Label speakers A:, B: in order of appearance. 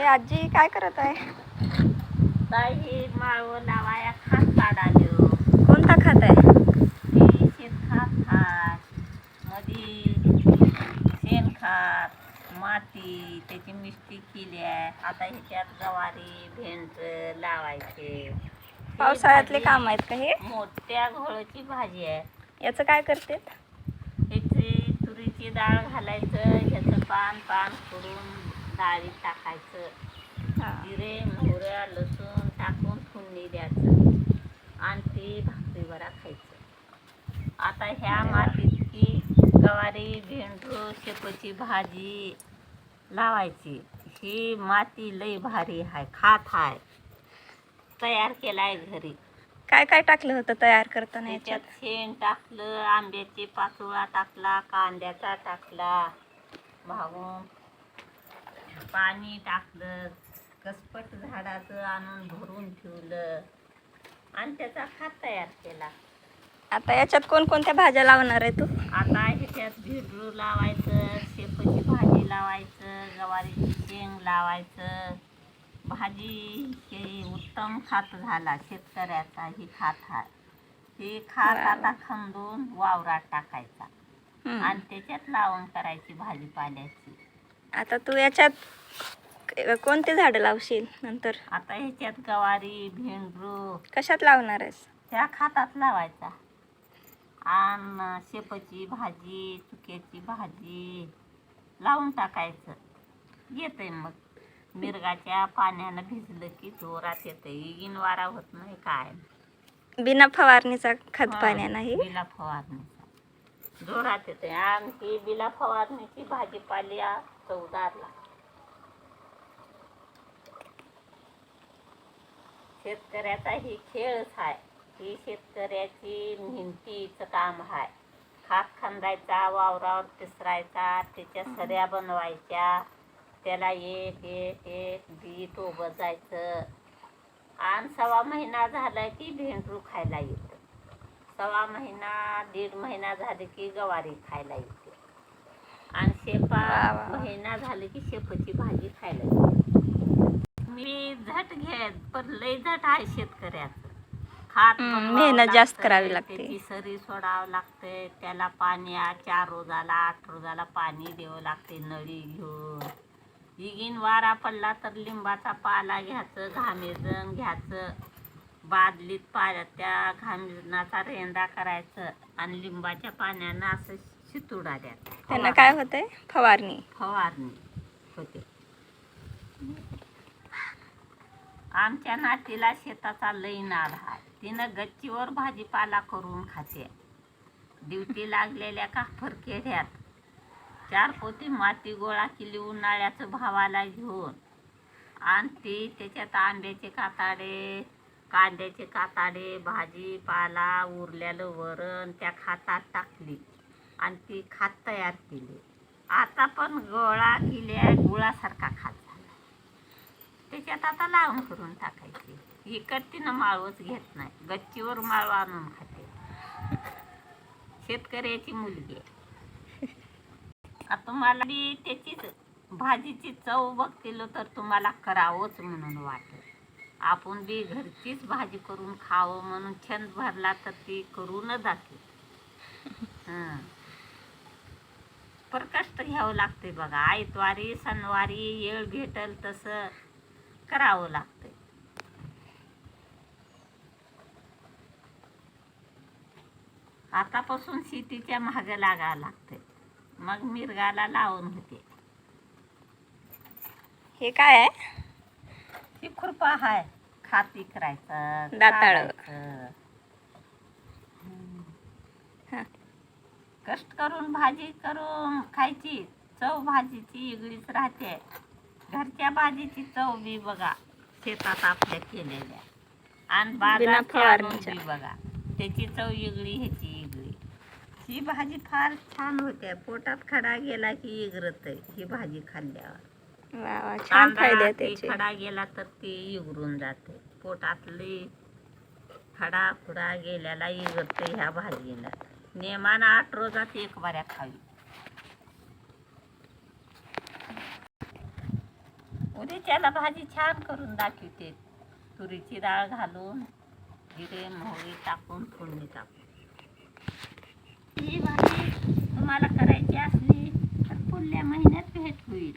A: हे आजी काय करत आहे?
B: ताई माळव लावाया खात काढालो
A: कोणता खात आहे?
B: ती शेणखात खात मधी शेणखात माती त्याची मिष्टी केली आहे आता ह्याच्यात गवारी भेंड लावायचे.
A: पावसाळ्यातले काम आहेत का हे?
B: मोठ्या घोळची भाजी आहे.
A: याचं काय करते
B: ह्याची तुरीची डाळ घालायचं ह्याचं पान पान करून डाळीत टाकायचं. जिरे मोहऱ्या लसूण टाकून फोडणी द्यायचं. आणि ती भाकरीवरा खायचं. आता ह्या मातीत की गवारी भेंडू शेपूची भाजी लावायची. ही माती लई भारी आहे खात आहे तयार केलाय घरी.
A: काय काय टाकलं होतं तयार करताना याच्यात?
B: शेण टाकलं आंब्याचे पाचोळा टाकला कांद्याचा टाकला भागून पाणी टाकलं कसपट झाडाचं आणून भरून ठेवलं आणि त्याचा खात तयार केला.
A: आता याच्यात कोणकोणत्या भाज्या लावणार आहे तू?
B: आता ह्याच्यात भिडरू लावायचं शेपूची भाजी लावायचं गवारीची शेंग लावायचं. भाजी हे उत्तम खात झाला शेतकऱ्याचा ही खात आहे हे खात. आता खंदून वावरात टाकायचा. आणि त्याच्यात लावण करायची भाजीपाल्याची.
A: आता तू याच्यात कोणते झाडं लावशील नंतर?
B: आता ह्याच्यात गवारी भेंडरू.
A: कशात लावणार आहेस
B: त्या खातात लावायचा. आणि शेपाची भाजी चुक्याची भाजी लावून टाकायचं. येतंय मग. मिरगाच्या पाण्यानं भिजलं की जोरात येतंय. इगिन वारा होत नाही काय
A: बिना फवारणीचा खत
B: हा,
A: पाण्या नाही
B: बिला फवारणीचा. जोरात येते आणि ही बिला फवारणीची भाजीपाल्या चवदार लागते. शेतकऱ्याचा ही खेळच आहे ही शेतकऱ्याची मेहनतीचं काम आहे खात खांदायचा वावरावर तिसरायचा त्याच्या सऱ्या बनवायच्या. त्याला एक एक एक बी जायचं आणि सव्वा महिना झाला की भेंडरू खायला येतं. सव्वा महिना दीड महिना झाले की गवारी खायला येते. आणि शेपा. महिना झाले की शेपाची भाजी खायला येते. मी झट घेत पण लय झट आहे शेतकऱ्याचं. खात
A: हम्म,
B: बनवावं
A: मेहनत जास्त करावी लागते.
B: त्याची सरी सोडावं लागते त्याला पाणी आ- चार रोजाला आठ रोजाला पाणी द्यावं लागते नळी घेऊन. इगिन वारा पडला तर लिंबाचा पाला घ्यायचं घामेजण घ्यायचं. बादलीत पाण्यात त्या घामेजनाचा रेंदा करायचं आणि लिंबाच्या पाण्यानं असं शितुडा द्यायचा.
A: त्यांना काय होतंय? फवारणी.
B: फवारणी होते. आमच्या नातीला शेताचा लई नाद आहे तिनं गच्चीवर भाजीपाला करून खाते. ड्युटी लागलेल्या का केढ्यात. चार पोती माती गोळा केली उन्हाळ्याचं भावाला घेऊन. आणि ती त्याच्यात आंब्याचे काताडे कांद्याचे काताडे भाजीपाला उरलेलं वरण त्या खातात टाकली आणि ती खात तयार केली. आता पण गोळा केल्या गुळासारखा त्याच्यात आता लावून करून टाकायची. इकड तिनं माळवच घेत नाही. गच्चीवर माळव आणून खाते. शेतकऱ्याची मुलगी. आता तुम्हाला बी त्याचीच भाजीची चव बघतील तर तुम्हाला करावंच म्हणून वाटेल. आपण बी घरचीच भाजी करून खावं म्हणून छंद भरला तर ती करूनच जाते. हं. पर कष्ट घ्यावं लागते बघा. आयतवारी सणवारी येळ भेटल तसं. करावं लागतंय. आतापासून शेतीच्या मागं लागावं लागतंय. मग मिरगाला लावून होते
A: हे काय आहे?
B: ही खुरपा आहे खाती करायचं
A: दाताळं.
B: कष्ट करून भाजी करून खायची. चव भाजीची वेगळीच राहते. घरच्या भाजीची चव बी बघा शेतात आपल्या केलेल्या. आणि
A: बिना
B: बाजारच्या आणून
A: फवारणीच्या.
B: बी बघा त्याची चव वेगळी ह्याची वेगळी. ही भाजी फार छान होते पोटात खडा गेला की इगरत ही भाजी खाल्ल्यावर.
A: वा वा छान
B: कांदा
A: फायदे आहेत
B: ते
A: त्याचे.
B: खडा गेला तर ते इगरून जाते. पोटातली खडा खुडा गेल्याला इगरते ह्या भाजीला. नेमानं आठ रोजात एक बऱ्या खावी. उद्याच्याला भाजी छान करून दाखवते. तुरीची डाळ घालून जिरे मोहरी टाकून फोडणी टाकून. ही भाजी तुम्हाला करायची असली तर पुढल्या महिन्यात भेट होईल.